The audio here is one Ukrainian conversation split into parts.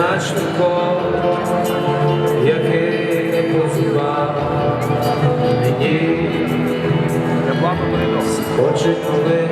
швидко, який не позивав мені. Хоче коли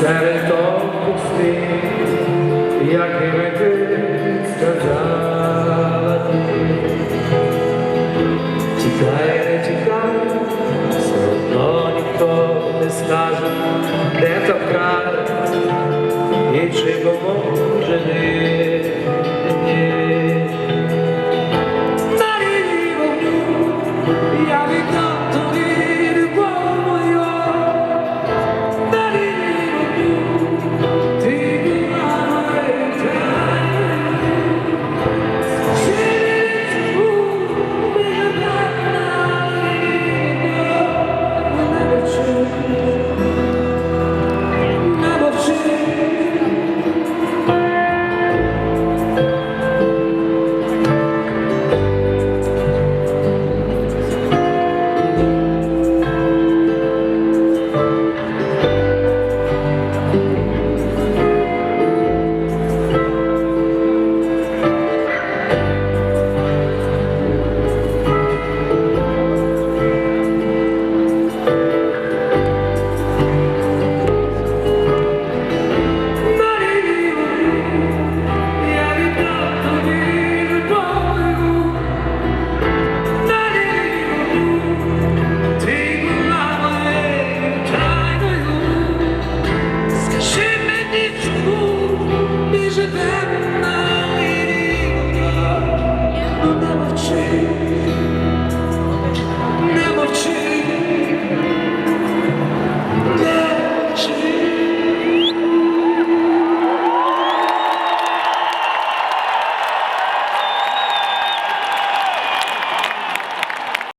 серед пустих, якими ти сказала ти. Тікай, не тікай, все ніхто не скаже, де то край, і чи поможе не